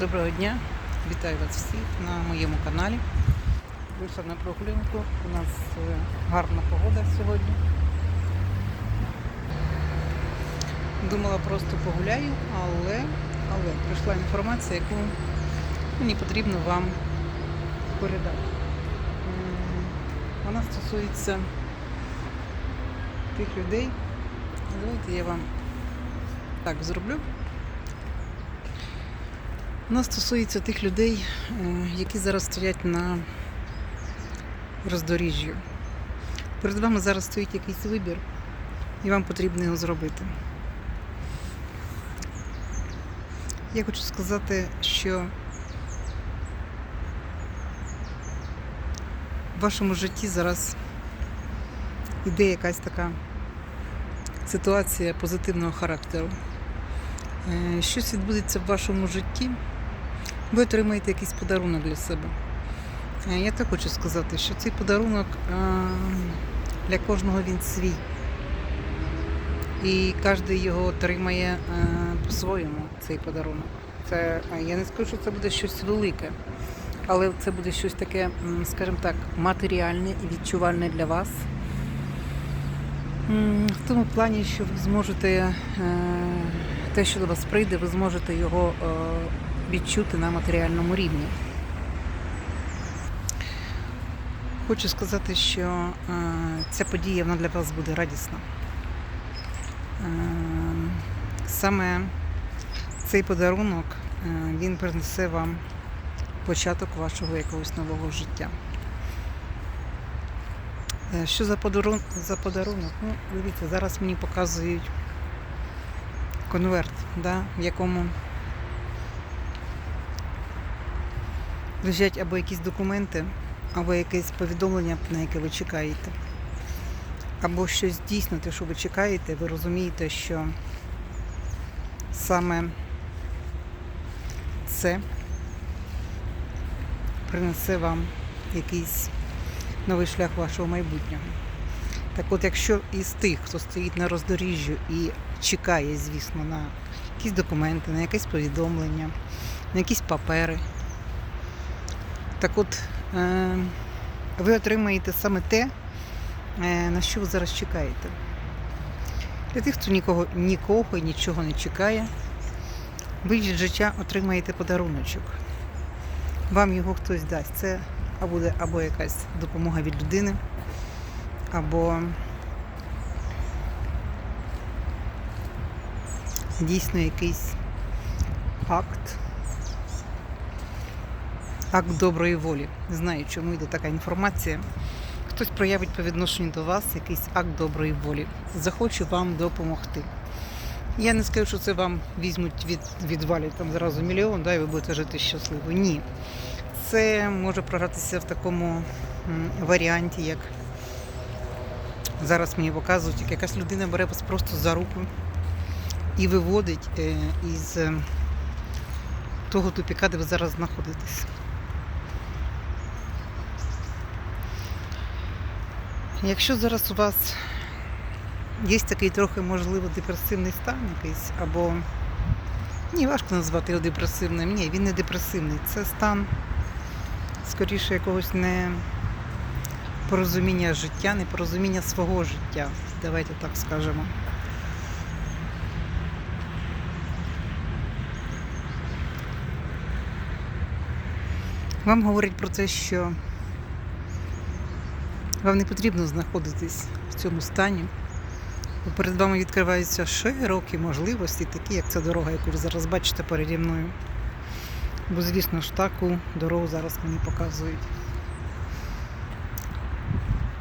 Доброго дня, вітаю вас всіх на моєму каналі. Вийшла на прогулянку. У нас е, гарна погода сьогодні. Думала просто погуляю, але, але прийшла інформація, яку мені потрібно вам передати. Вона стосується тих людей. Давайте я вам так зроблю. Вона стосується тих людей, е, які зараз стоять на роздоріжжі. Перед вами зараз стоїть якийсь вибір, і вам потрібно його зробити. Я хочу сказати, що в вашому житті зараз іде якась така ситуація позитивного характеру. Е, Щось відбудеться в вашому житті, ви отримаєте якийсь подарунок для себе. Я так хочу сказати, що цей подарунок для кожного він свій. І кожен його отримає по-своєму, цей подарунок. Це, я не скажу, що це буде щось велике, але це буде щось таке, скажімо так, матеріальне і відчувальне для вас. В тому плані, що ви зможете е, те, що до вас прийде, ви зможете його е, відчути на матеріальному рівні. Хочу сказати, що е, ця подія вона для вас буде радісна. Е, Саме цей подарунок е, він принесе вам початок вашого якогось нового життя. Що за подарунок? За подарунок? Ну, дивіться, зараз мені показують конверт, да, в якому лежать або якісь документи, або якесь повідомлення, на яке ви чекаєте. Або щось дійсно, те, що ви чекаєте, ви розумієте, що саме це принесе вам якийсь новий шлях вашого майбутнього. Так от, якщо із тих, хто стоїть на роздоріжжю і чекає, звісно, на якісь документи, на якесь повідомлення, на якісь папери, так от е, ви отримаєте саме те, е, на що ви зараз чекаєте. Для тих, хто нікого, нікого і нічого не чекає, ви від життя отримаєте подаруночок. Вам його хтось дасть. Це буде або якась допомога від людини, або дійсно якийсь акт, акт доброї волі. Не знаю, чому йде така інформація. Хтось проявить по відношенню до вас якийсь акт доброї волі. Захоче вам допомогти. Я не скажу, що це вам візьмуть від, відвалять там зразу мільйон, да, і ви будете жити щасливо. Ні. Це може програтися в такому варіанті, як зараз мені показують, як якась людина бере вас просто за руку і виводить е, із е, того тупіка, де ви зараз знаходитесь. Якщо зараз у вас є такий трохи, можливо, депресивний стан якийсь, або ні, важко назвати його депресивним. Ні, він не депресивний. Це стан скоріше якогось не порозуміння життя, непорозуміння свого життя. Давайте так скажемо. Вам говорять про те, що вам не потрібно знаходитись в цьому стані. Бо перед вами відкриваються широкі можливості, такі як ця дорога, яку ви зараз бачите переді мною. Бо, звісно ж, таку дорогу зараз мені показують.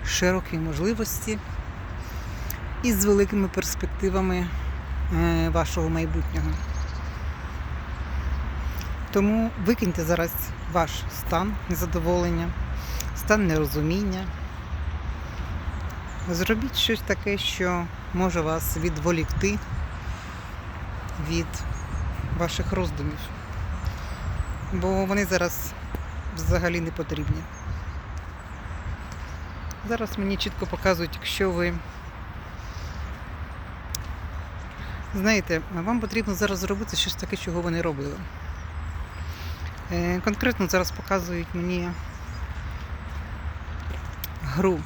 Широкі можливості і з великими перспективами е, вашого майбутнього. Тому викиньте зараз ваш стан незадоволення, стан нерозуміння. Зробіть щось таке, що може вас відволікти від ваших роздумів. Бо вони зараз взагалі не потрібні. Зараз мені чітко показують, якщо ви знаєте, вам потрібно зараз зробити щось таке, чого ви не робили. Е, Конкретно зараз показують мені гру.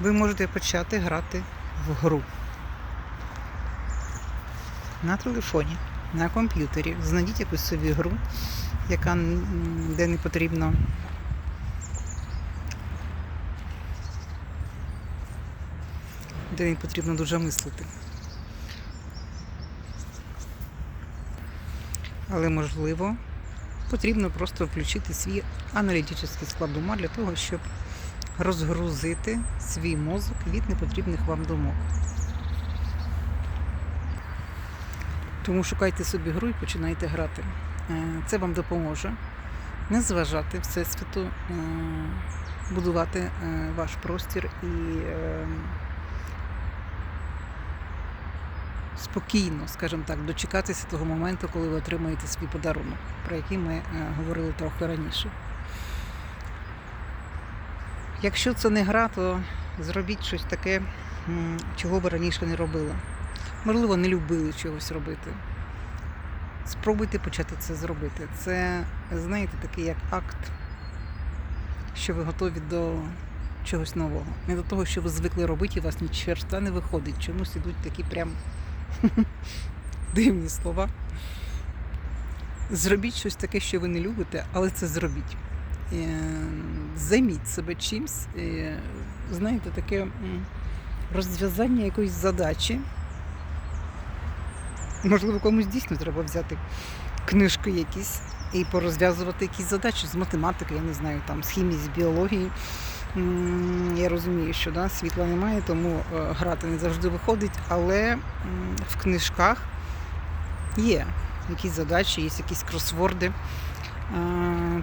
Ви можете почати грати в гру. На телефоні, на комп'ютері. Знайдіть якусь собі гру, яка де не потрібно. Де не потрібно дуже мислити. Але можливо потрібно просто включити свій аналітичний склад ума для того, щоб розгрузити свій мозок від непотрібних вам думок. Тому шукайте собі гру і починайте грати. Е, Це вам допоможе не зважати Всесвіту, е, будувати е, ваш простір і спокійно, скажімо так, дочекатися того моменту, коли ви отримаєте свій подарунок, про який ми говорили трохи раніше. Якщо це не гра, то зробіть щось таке, чого ви раніше не робили. Можливо, не любили чогось робити. Спробуйте почати це зробити. Це, знаєте, такий як акт, що ви готові до чогось нового. Не до того, що ви звикли робити, і у вас ні черта не виходить. Чомусь ідуть такі прям дивні слова. Зробіть щось таке, що ви не любите, але це зробіть. Е, Займіть себе чимсь, е, знаєте, таке розв'язання якоїсь задачі. Можливо, комусь дійсно треба взяти книжки якісь і порозв'язувати якісь задачі з математики, я не знаю, там, з хімії, з біології. Я розумію, що да, світла немає, тому е, грати не завжди виходить, але в книжках є якісь задачі, є якісь кросворди.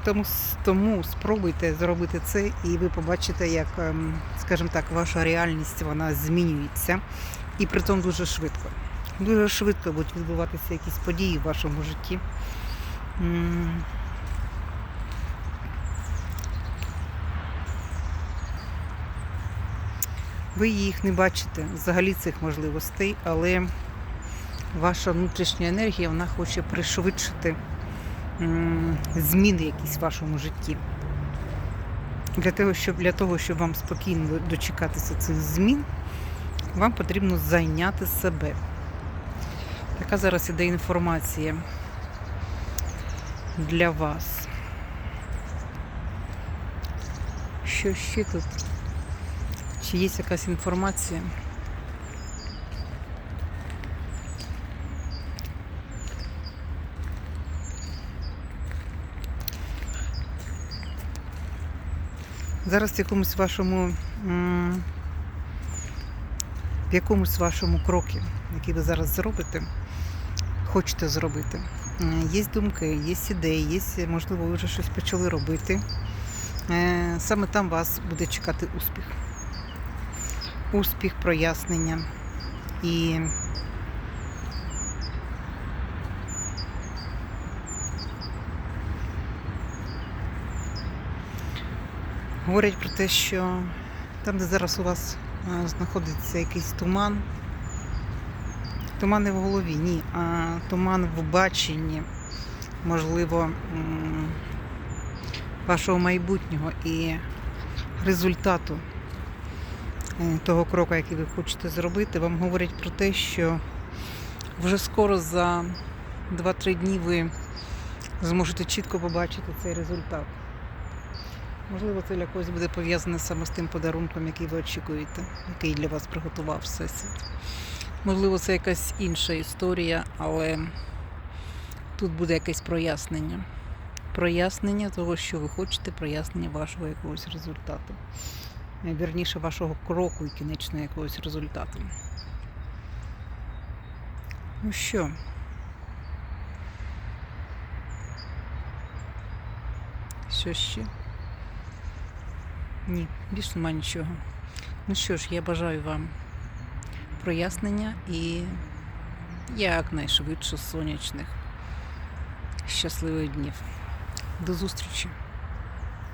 Тому, тому спробуйте зробити це, і ви побачите, як, ем, скажімо так, ваша реальність вона змінюється. І при тому дуже швидко. Дуже швидко будуть відбуватися якісь події в вашому житті. Ви їх не бачите, взагалі цих можливостей, але ваша внутрішня енергія вона хоче пришвидшити зміни якісь в вашому житті. Для того, щоб, для того, щоб вам спокійно дочекатися цих змін, вам потрібно зайняти себе. Така зараз іде інформація для вас. Що ще тут? Чи є якась інформація? Зараз в якомусь вашому в якомусь вашому крокі, який ви зараз зробите, хочете зробити. Е, Є думки, є ідеї, є, можливо, ви вже щось почали робити. Е, Саме там вас буде чекати успіх. Успіх, прояснення і говорять про те, що там, де зараз у вас е, знаходиться якийсь туман, туман не в голові, ні, а туман в баченні, можливо, вашого майбутнього і результату е, того кроку, який ви хочете зробити, вам говорять про те, що вже скоро за 2-3 дні ви зможете чітко побачити цей результат. Можливо, це для когось буде пов'язане саме з тим подарунком, який ви очікуєте, який для вас приготував Всесвіт. Можливо, це якась інша історія, але тут буде якесь прояснення. Прояснення того, що ви хочете, прояснення вашого якогось результату. Вірніше, вашого кроку і кінечного якогось результату. Ну що? Що ще? Ні, більш нема нічого. Ну що ж, я бажаю вам прояснення і якнайшвидше сонячних щасливих днів. До зустрічі!